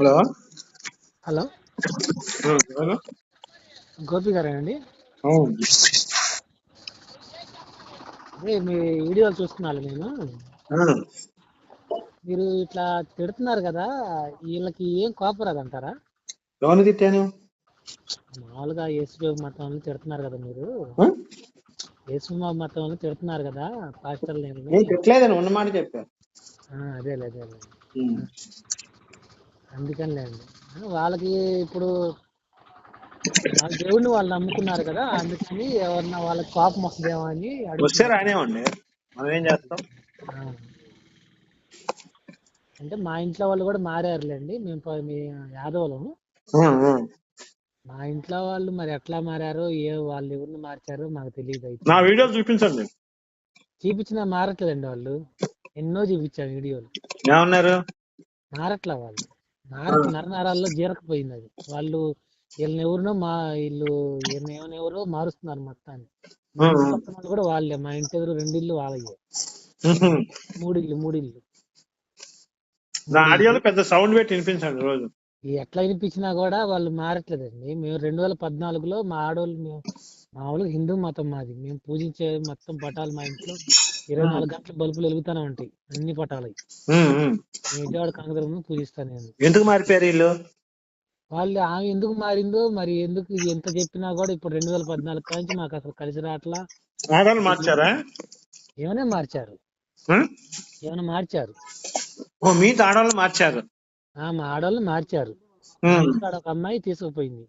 Hello hello? Gopi గారేనండి. అదే మీ వీడియోలు చూస్తున్నాను నేను. మీరు ఇట్లా తిడుతున్నారు కదా వీళ్ళకి ఏం కోపం రాదంటారా? ఎవరిని తిట్టాను? మామూలుగా యేసు మతం తిడుతున్నారు కదా మీరు. ఆ? యేసు మతం తిడుతున్నారు కదా పాస్టర్లు నేను. తిట్టలేదని ఉన్నమాట అదే అదే ఉమ్. అందుకనిలేండి ఆ, వాళ్ళకి ఇప్పుడు వాళ్ళ దేవుడిని వాళ్ళు నమ్ముకున్నారు కదా అందుకని ఎవరన్నా వాళ్ళకి కోపం వస్తుందేమో అని వస్తే అడుగుతున్నారు రానివ్వండి. మనం ఏం చేస్తాం? ఆ. అంటే మా ఇంట్లో వాళ్ళు కూడా మారారులేండి. మేము మీ యాదవులము. మా ఇంట్లో వాళ్ళు మరి ఎట్లా మారారో ఏ వాళ్ళు ఎవరిని మార్చారో మాకు తెలియదు నా వీడియోలు చూపించండి. చూపించినా మారట్లేదండి వాళ్ళు. ఎన్నో చూపించాను వీడియోలు. ఏమన్నారు? మారట్లా వాళ్ళు. నరనరాల్లో జీరకపోయింది అది. వాళ్ళు వీళ్ళని ఎవరినో మా వీళ్ళు ఎవరెవరో మారుస్తున్నారు మొత్తాన్ని. పక్కన వాళ్ళు కూడా వాళ్ళే. మా ఇంటి ఎదురు రెండు ఇల్లు వాళ్ళయ్యే. మూడు ఇల్లు మూడు ఇల్లు నా ఆడియోలో పెద్ద సౌండ్ పెట్టి వినిపించండి రోజు. ఎట్లా వినిపించినా కూడా వాళ్ళు మారట్లేదండి. మేము రెండు వేల పద్నాలుగులో మా ఆడవాళ్ళు మేము మామూలుగా హిందూ మతం మాది. మేము పూజించే మొత్తం పటాలు మా ఇంట్లో. ఇరవై నాలుగు గంటల బల్బులు వెలుగుతూనే ఉంటాయి. అన్ని పటాలు. విజయవాడ కనకదుర్గం పూజిస్తాను నేను. ఎందుకు మారిపోయారు వీళ్ళు? వాళ్ళు ఆమె ఎందుకు మారిందో మరి ఎందుకు ఎంత చెప్పినా కూడా ఇప్పుడు రెండు వేల పద్నాలుగు నుంచి మాకు అసలు కలిసి రావట్లా? మార్చారా? ఏమైనా మార్చారు? ఏమైనా మార్చారు? ఓ మీ ఆడవాళ్ళు మార్చారు. ఆ మా ఆడవాళ్ళు మార్చారు. మా ఉమ్. ఇంటికాడ ఒక అమ్మాయి తీసుకుపోయింది.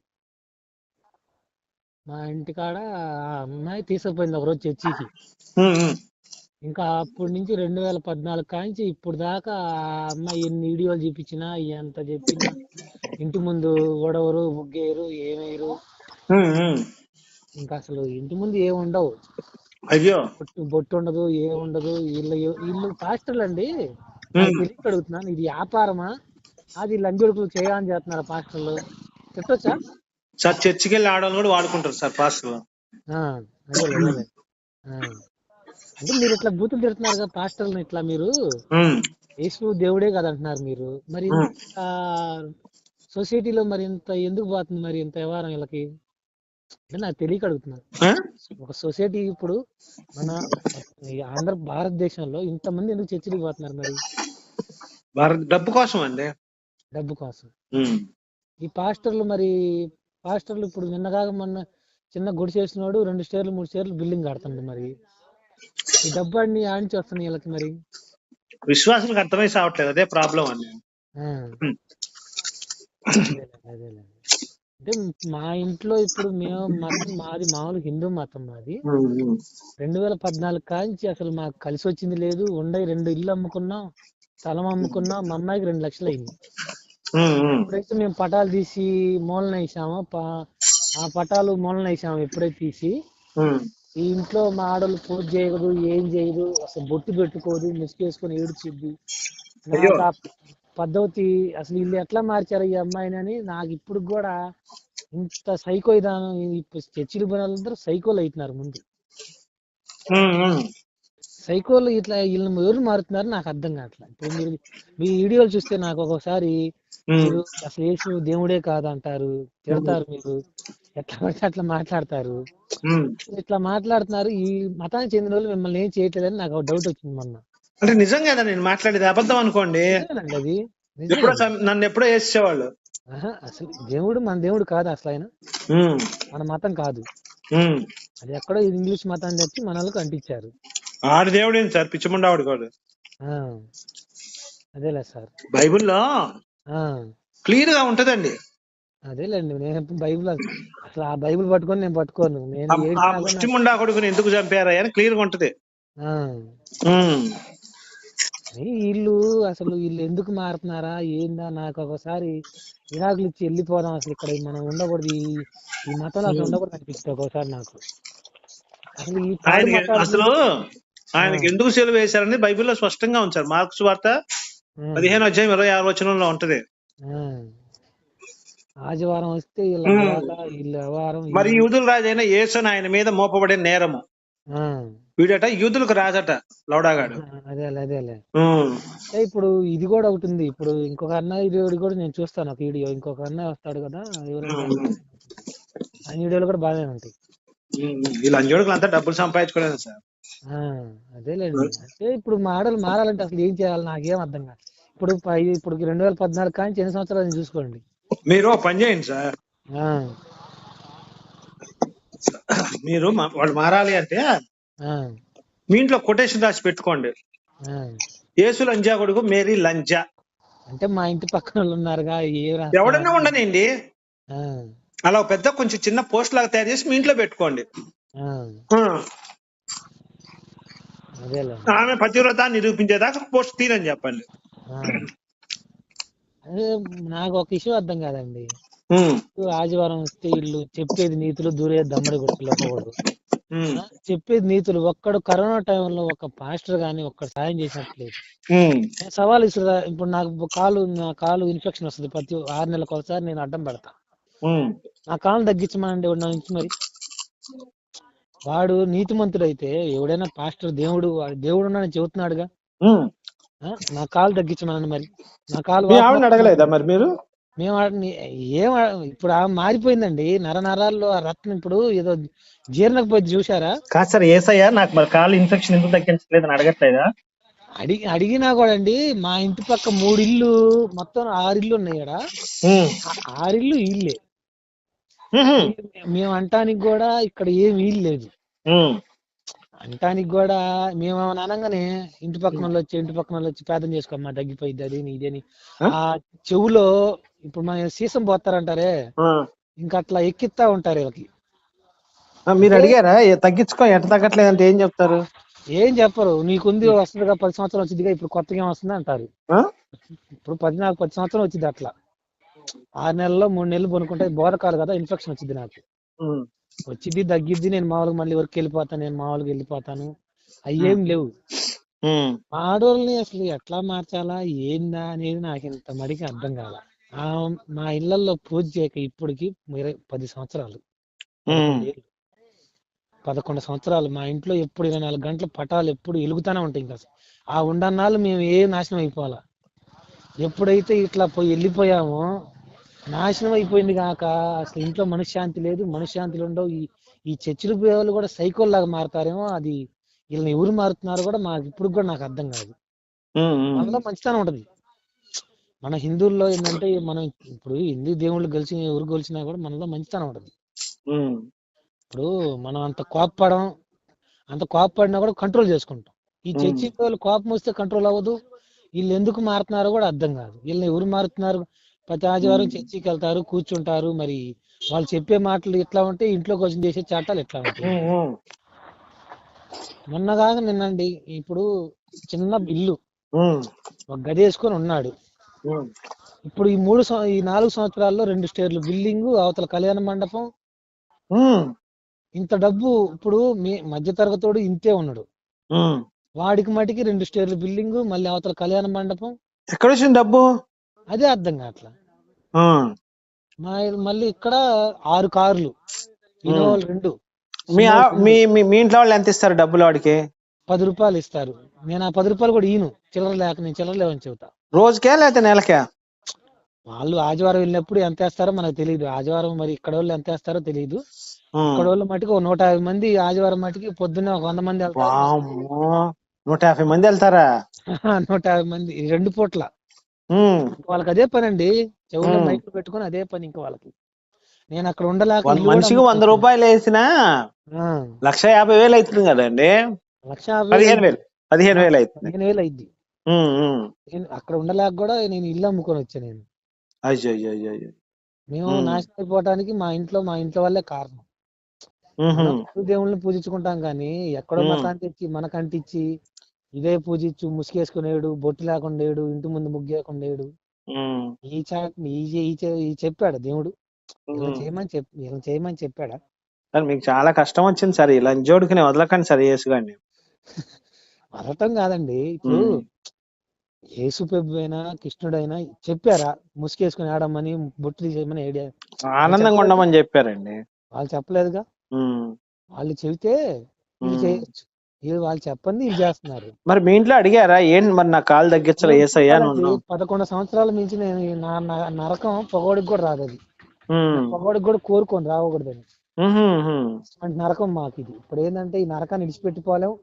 మా ఇంటికాడ ఆ అమ్మాయి తీసుకుపోయింది ఒక రోజు చర్చికి. ఇంకా అప్పటి నుంచి రెండు వేల పద్నాలుగు కాంచి ఇప్పుడు దాకా అమ్మాయి ఎన్ని వీడియోలు చూపించినా ఎంత చెప్పినా ఇంటి ముందు గొడవరు ముగ్గేయరు ఏమేయరు. ఇంకా అసలు ఇంటి ముందు ఏమి ఉండవు. అయ్యో. బొట్టు ఉండదు ఏం ఉండదు. వీళ్ళు వీళ్ళు పాస్టర్లు అండి. అడుగుతున్నాను ఇది వ్యాపారమా? అది లంజొడుకులు చేయాలని చేస్తున్నారు పాస్టర్లు? తిట్టొచ్చా సార్ చర్చికి వెళ్ళి ఆడవాళ్ళు కూడా వాడుకుంటారు సార్ పాస్టర్లు. అంటే మీరు ఇట్లా బూతులు తిడుతున్నారు కదా పాస్టర్లను ఇట్లా మీరు. యేసు దేవుడే కదా అంటున్నారు మీరు మరి. ఇంత సొసైటీలో మరి ఇంత ఎందుకు పోతుంది మరి ఇంత వ్యవహారం వీళ్ళకి అంటే నాకు తెలియక అడుగుతున్నాను ఆ? ఒక సొసైటీ ఇప్పుడు మన ఆంధ్ర భారతదేశంలో ఇంతమంది ఎందుకు చర్చిలకు పోతున్నారు మరి డబ్బు కోసం అండి డబ్బు కోసం. ఈ పాస్టర్లు మరి పాస్టర్లు ఇప్పుడు నిన్నగా మొన్న చిన్న గుడి చేసినోడు రెండు స్టేర్లు మూడు స్టేర్లు బిల్డింగ్ కడుతుంది మరి ఈ డబ్బు అన్ని ఆడించి వస్తున్నాయి వీళ్ళకి మరి. విశ్వాసులకు అర్థమై సావట్లేదు. అదే ప్రాబ్లం అదేలే. అంటే మా ఇంట్లో ఇప్పుడు మేము మతం మాది మామూలు హిందూ మతం మాది. రెండు వేల పద్నాలుగు కాంచి అసలు మాకు కలిసి వచ్చింది లేదు. ఉండే రెండు ఇల్లు అమ్ముకున్నాం స్థలం అమ్ముకున్నాం. మా అమ్మాయికి రెండు లక్షలు అయింది. ఎప్పుడైతే మేము పటాలు తీసి మూలన వేసామో. ఆ పటాలు మూలన వేసాము ఎప్పుడైతే తీసి. ఈ ఇంట్లో మా ఆడలు పూజ చేయదు ఏం చేయదు అసలు బొట్టు పెట్టుకోదు ముసుగేసుకొని ఏడుచిద్ది అయ్యో. నాకు ఆ పద్ధతి అసలు వీళ్ళు ఎట్లా మార్చారు ఈ అమ్మాయిని అని నాకు ఇప్పుడు కూడా ఇంత సైకో విధానం చర్చిలు పోయిన సైకోలు అవుతున్నారు ముందు. సైకోలు ఇట్లా వీళ్ళని ఎవరు మారుతున్నారు నాకు అర్థం కావట్లేదు ఇప్పుడు మీరు మీ వీడియోలు చూస్తే నాకు ఒక్కొక్కసారి ఉమ్. మీరు అసలు యేసు దేవుడే కాదంటారు. తిడతారు మీరు. ఎట్లా పడితే అట్లా మాట్లాడతారు. ఇట్లా మాట్లాడుతున్నారు. ఈ మతానికి చెందిన వాళ్ళు మిమ్మల్ని ఏం చేయట్లేదని నాకు ఒక డౌట్ వచ్చింది మొన్న. అంటే నిజం కదా నేను మాట్లాడేది అబద్ధం అనుకోండి. అది. ఎప్పుడో నన్ను ఎప్పుడో వేసేవాళ్ళు అసలు దేవుడు మన దేవుడు కాదు అసలు ఆయన. మన మతం కాదు. అది ఎక్కడో ఇంగ్లీష్ మతాన్ని తెచ్చి మన వాళ్ళకి అంటించారు ఆడి దేవుడు ఏంటి సార్ పిచ్చముండా ఆవిడ కూడా. ఆ, అదేలే సార్. బైబిల్లో క్లియర్గా ఉంటదండి. అదేలేండి నేను బైబిల్ అసలు ఆ బైబిల్ పట్టుకొని నేను పట్టుకోను. నేను ముష్టిముండా కొడుకుని ఎందుకు చంపారా అని క్లియర్గా ఉంటది వీళ్ళు అసలు వీళ్ళు ఎందుకు మారుతున్నారా? ఏందా? నాకు ఒకసారి విడాకులు ఇచ్చి వెళ్ళిపోదాం అసలు ఇక్కడ మనం ఉండకూడదు. ఈ మతంలో అసలు ఉండకూడదు అనిపిస్తుంది ఒక్కోసారి నాకు. అసలు అసలు ఆయనకి ఎందుకు సెలవు వేశారని బైబిల్లో స్పష్టంగా ఉంచారు మార్క్స్ వార్త పదిహేను అధ్యాయం ఇరవై ఆరు వచనంలో ఉంటది. ఆదివారం వస్తే మరి యూదుల రాజైన యేసుని ఆయన మీద మోపబడే నేరము. వీడట యూదులకు రాజట లౌడాగాడు. అదేలే అదేలే ఇప్పుడు ఇది కూడా ఒకటి ఉంది. ఇప్పుడు ఇంకొక అన్నయ్య వీడియో కూడా నేను చూస్తాను ఒక వీడియో. ఇంకొక అన్నయ్య వస్తాడు కదా ఆ వీడియోలు కూడా బాగానే ఉంటాయి. వీళ్ళ అంజోడుకులు అంతా డబ్బులు సంపాదించుకోలేదు సార్. అదేలేండి. అంటే ఇప్పుడు మాడలు మారాలంటే అసలు ఏం చేయాలి నాకేం అర్థం కాదు. ఇప్పుడు ఇప్పుడు రెండు వేల పద్నాలుగు కానీ ఎన్ని సంవత్సరాలు చూసుకోండి. మీరు పని చేయండి సార్. మీరు వాళ్ళు మారాలి అంటే ఆ, మీ ఇంట్లో కొటేషన్ రాసి పెట్టుకోండి. యేసు లంజా కొడుకు మేరీ లంజా. అంటే మా ఇంటి పక్కన వాళ్ళు ఉన్నారుగా ఎవడన్నా ఉండనండి. అలా పెద్ద కొంచెం చిన్న పోస్ట్ లాగా తయారు చేసి మీ ఇంట్లో పెట్టుకోండి. ఆమె పతివ్రత నిరూపించేదాకా పోస్ట్ తీరని చెప్పండి. నాకు ఒక ఇష్యూ అర్థం కాదండి. ఆదివారం వస్తే వీళ్ళు చెప్పేది నీతులు దూరే దమ్మడి గుర్తులు ఒకడు ఉమ్. చెప్పేది నీతులు ఒక్కడు కరోనా టైంలో ఒక పాస్టర్ గాని ఒక్క సాయం చేసినట్లేదు. సవాల్ ఇస్తున్నా ఇప్పుడు నాకు కాలు నా కాలు ఇన్ఫెక్షన్ వస్తుంది. ప్రతి ఆరు నెలలకు ఒకసారి నేను అడ్డం పెడతా. నా కాలు తగ్గించమండి నా నుంచి మరి. వాడు నీతిమంతుడు అయితే ఎవడైనా పాస్టర్ దేవుడు వాడు దేవుడు ఉన్నాడని చెబుతున్నాడుగా. ఆ? నా కాలు తగ్గించమనండి మరి. నా కాలు అడగలేదా మరి మీరు? మేము ఏం ఆ- ఇప్పుడు ఆ మారిపోయిందండి. నర నరాల్లో ఆ రత్నం ఇప్పుడు ఏదో జీర్ణకపోయి చూసారా కాదు సార్ ఏసయ్య నాకు మరి కాళ్ళు ఇన్ఫెక్షన్ ఎందుకు తగ్గించలేదని అడగట్లేదా? అడిగి అడిగినా కూడా అండి మా ఇంటి పక్క మూడు ఇల్లు మొత్తం ఆరు ఇల్లు ఉన్నాయి ఇక్కడ. ఆరిల్లు ఇల్లే. ఉహు. మేము అంటానికి కూడా ఇక్కడ ఏం ఇల్లు లేదు. అంటానికి కూడా మేము అనగానే ఇంటి పక్కన వచ్చి ఇంటి పక్కన వచ్చి పేదం చేసుకోమ్మా తగ్గిపోయింది అది ఇది అని. ఆ? చెవులో ఇప్పుడు మన సీసం పోతారంటారే. ఇంకా అట్లా ఎక్కిస్తా ఉంటారు వీళ్ళకి. మీరు అడిగారా? తగ్గించుకో ఎట్ట తగ్గట్లేదంటే ఏం చెప్తారు? ఏం చెప్పరు. నీకుంది వస్తుందిగా పది సంవత్సరాలు వచ్చిందిగా ఇప్పుడు కొత్తగా వస్తుంది అంటారు? ఇప్పుడు పది నాకు పది సంవత్సరం వచ్చింది అట్లా. ఆరు నెలల్లో మూడు నెలలు పనుకుంటే బోధకాలు కదా ఇన్ఫెక్షన్ వచ్చింది నాకు. వచ్చింది తగ్గిద్ది నేను మామూలుగా మళ్ళీ వర్క్ వెళ్ళిపోతాను నేను మామూలుగా వెళ్ళిపోతాను. అయ్యేం లేవు. ఆడవాళ్ళని అసలు ఎట్లా మార్చాలా ఏందా అనేది నాకు ఇంత మడికి అర్థం కాల. మా ఇళ్ళలో పూజ చేయక ఇప్పటికి పది సంవత్సరాలు. పదకొండు సంవత్సరాలు. మా ఇంట్లో ఎప్పుడు ఇరవై నాలుగు గంటలు పటాలు ఎప్పుడు వెలుగుతానే ఉంటాయి ఇంకా ఆ ఉండన్నాళ్ళు మేము ఏ నాశనం అయిపోవాలా? ఎప్పుడైతే ఇట్లా పోయి వెళ్ళిపోయామో నాశనం అయిపోయింది కాక అసలు ఇంట్లో మనశ్శాంతి లేదు మనశ్శాంతిలు ఉండవు ఈ ఈ చర్చిలు పోయే వాళ్ళు కూడా సైకోల్ లాగా మారుతారేమో అది వీళ్ళని ఎవరు మారుతున్నారో కూడా మాకు ఇప్పుడు కూడా నాకు అర్థం కాదు. మనలో మంచితనం ఉంటది మన హిందువుల్లో ఏంటంటే మనం ఇప్పుడు హిందూ దేవుళ్ళు గెలిచి ఎవరు గెలిచినా కూడా మనలో మంచితనం ఉంటది. ఇప్పుడు మనం అంత కోప్పడం అంత కోప్పడినా కూడా కంట్రోల్ చేసుకుంటాం ఈ. చర్చి వాళ్ళు కోపం వస్తే కంట్రోల్ అవ్వదు వీళ్ళు ఎందుకు మారుతున్నారో కూడా అర్థం కాదు వీళ్ళని ఎవరు మారుతున్నారు ప్రతి ఆదివారం. చర్చికి వెళ్తారు కూర్చుంటారు మరి వాళ్ళు చెప్పే మాటలు ఎట్లా ఉంటే ఇంట్లో కోసం చేసే చట్టాలు ఎట్లా ఉంటాయి. మొన్న కాక నిన్నండి ఇప్పుడు చిన్న ఇల్లు. ఒక గది వేసుకొని ఉన్నాడు. ఇప్పుడు ఈ మూడు ఈ నాలుగు సంవత్సరాల్లో రెండు స్టేర్లు బిల్డింగ్ అవతల కళ్యాణ మండపం. ఇంత డబ్బు ఇప్పుడు మీ మధ్య తరగతోడు ఇంతే ఉన్నాడు. వాడికి మటుకి రెండు స్టేర్లు బిల్డింగ్ మళ్ళీ అవతల కళ్యాణ మండపం. ఎక్కడ వచ్చింది డబ్బు? అదే అర్థం కావట్లా. మళ్ళీ ఇక్కడ ఆరు కార్లు. ఇన్నోవాలు రెండు. మీ. మీ మీ ఇంట్లో వాళ్ళు ఎంత ఇస్తారు డబ్బులు వాడికి? పది రూపాయలు ఇస్తారు. నేను ఆ పది రూపాయలు కూడా ఈను చిల్లర లేక నేను చిల్లర లేవని చెబుతా. రోజుకే లేకపోతే నెలకే? వాళ్ళు ఆదివారం వెళ్ళినప్పుడు ఎంత వేస్తారో మనకు తెలియదు ఆదివారం మరి ఇక్కడ వాళ్ళు ఎంత వేస్తారో తెలియదు. ఇక్కడ వాళ్ళు మటుకు నూట యాభై మంది ఆదివారం మటుకి పొద్దున్నే ఒక వంద మంది నూట యాభై మంది వెళ్తారా నూట యాభై మంది రెండు పూట్ల. వాళ్ళకి అదే పని అండి చెవుల్లో మ్మ్. మైకులు పెట్టుకొని అదే పని ఇంకా వాళ్ళకి నేను అక్కడ ఉండలేక మనిషికి వంద. రూపాయలు వేసినా లక్ష యాభై వేలు అవుతుంది కదండి లక్ష పదిహేను వేలు పదిహేను వేలు అవుతుంది పదిహేను వేలు అయింది. నేను అక్కడ ఉండలేక కూడా నేను ఇల్లు అమ్ముకొని వచ్చాను నేను అయ్యో అయ్యో అయ్యో అయ్యో మేము. నాశనం అయిపోవటానికి మా ఇంట్లో మా ఇంట్లో వాళ్ళే కారణం దేవుళ్ళని పూజించుకుంటాం కానీ ఎక్కడో. మతాన్ని తెచ్చి మనకంటిచ్చి ఇదే పూజించు ముసుగేసుకునేడు బొట్టు లేకుండేడు ఇంటి ముందు ముగ్గేయకుండేడు. ఉమ్, ఈ ఈ చెప్పాడు దేవుడు. ఇలా. చేయమని చెప్ ఇలా చేయమని చెప్పాడా? సార్ మీకు చాలా కష్టం వచ్చింది సార్. ఇలా జోడుకుని వదలకండి సార్ యేసుగాడిని వదలటం కాదండి. ఇప్పుడు. యేసు అయినా కృష్ణుడైనా చెప్పారా? ముసుగేసుకుని ఆడమని బొట్టు తీసేయమని ఆనందంగా ఉండమని చెప్పారండి. వాళ్ళు చెప్పలేదుగా? వాళ్ళు చెబితే. చేయొచ్చు వీళ్ళు వాళ్ళు చెప్పండి వీళ్ళు చేస్తున్నారు మరి మీ ఇంట్లో అడిగారా ఏంటి మరి నా కాలు తగ్గించలే ఏసయ్యా పదకొండు సంవత్సరాల మించి నేను నా నరకం పొగోడికి కూడా రాదు అది. పొగోడికి కూడా కోరుకోను ఉహు. అంటే నరకం మాకు ఇది ఇప్పుడు ఏంటంటే ఈ నరకాన్ని విడిచిపెట్టిపోలేం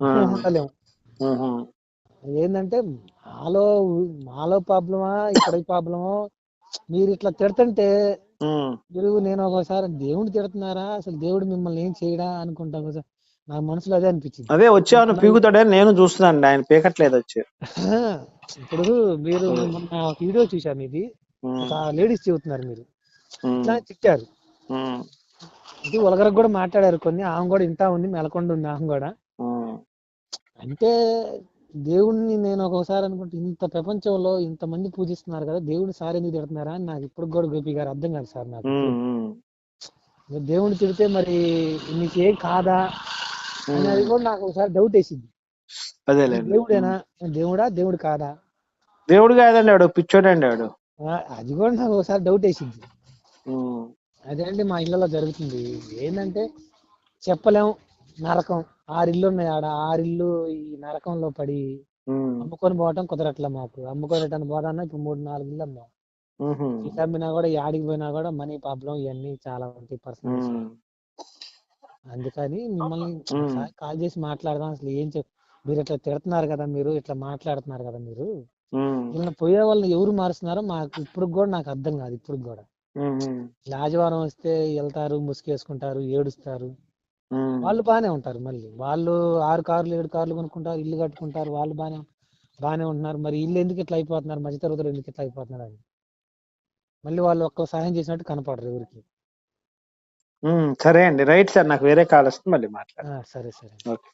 ఆ, ఉండలేం ఉహు. ఏంటంటే మాలో మాలో ప్రాబ్లమా ఇక్కడ ప్రాబ్లమో మీరు ఇట్లా తిడుతుంటే. మీరు నేను ఒకసారి దేవుడు తిడుతున్నారా? అసలు దేవుడు మిమ్మల్ని ఏం చేయడా అనుకుంటా ఒకసారి నా మనసులో అదే అనిపించింది. అదే వచ్చాను పీకుతాడని నేను చూస్తున్నాను ఆయన పీకట్లేదు వచ్చి. ఇప్పుడు మీరు మొన్న ఒక వీడియో చూశాను ఇది. ఒక లేడీస్ చెబుతున్నారు మీరు. ఇట్లా తిట్టారు. ఇది ఒలగరకు కూడా మాట్లాడారు కొన్ని. ఆమె కూడా ఇంటా ఉంది మెలకొండ ఉంది ఆమె కూడా. అంటే దేవుణ్ణి నేను ఒకసారి అనుకుంటే ఇంత ప్రపంచంలో ఇంత మంది పూజిస్తున్నారు కదా దేవుడిని సార్ ఎందుకు తిడుతున్నారా అని నాకు ఇప్పుడు కూడా గోపి గారు అర్థం కాదు సార్ నాకు. దేవుడిని తిడితే మరి నీకు ఏం కాదా అనేది కూడా నాకు ఒకసారి డౌట్ వేసింది. దేవుడేనా? దేవుడా? దేవుడు కాదా? దేవుడు కాదండి ఆడు పిచ్చోడండి ఆడు ఆ, అది కూడా నాకు ఒకసారి డౌట్ వేసింది. ఉమ్, అదేంటి మా ఇళ్ళలో జరుగుతుంది. ఏంటంటే చెప్పలేం. నరకం. ఆరిల్లు ఉన్నాయి ఆడ. ఆరిల్లు ఈ నరకంలో పడి అమ్ముకొని పోవటం కుదరట్లే మాకు. అమ్ముకొని పోదాన్నా ఇప్పుడు మూడు నాలుగు ఇల్లు అమ్మాం. ఇల్లు అమ్మినా కూడా యాడికి పోయినా కూడా మనీ ప్రాబ్లం ఇవన్నీ చాలా ఉంటాయి పర్సనల్ అందుకని మిమ్మల్ని కాల్ చేసి మాట్లాడదాం. అసలు ఏం చెప్ మీరు ఇట్లా తిడుతున్నారు కదా మీరు ఇట్లా మాట్లాడుతున్నారు కదా మీరు. వీళ్ళని పోయే వాళ్ళని ఎవరు మారుస్తున్నారో మాకు ఇప్పుడు కూడా నాకు అర్థం కాదు ఇప్పుడు కూడా. ఇలా ఆదివారం వస్తే వెళ్తారు ముసుగేసుకుంటారు ఏడుస్తారు. వాళ్ళు బాగానే ఉంటారు మళ్ళీ. వాళ్ళు ఆరు కార్లు ఏడు కార్లు కొనుక్కుంటారు ఇల్లు కట్టుకుంటారు వాళ్ళు బాగానే బాగానే ఉంటున్నారు. మరి ఇల్లు ఎందుకు ఇట్లా అయిపోతున్నారు? మధ్య తరగతులు ఎందుకు ఇట్లా అయిపోతున్నారు అని. మళ్ళీ వాళ్ళు ఒక్క సహాయం చేసినట్టు కనపడరు ఎవరికి. సరే అండి. Right sir. నాకు వేరే కాల్ వస్తుంది. మళ్ళీ మాట్లాడతాను ఆ, సరే సరే. ఓకే.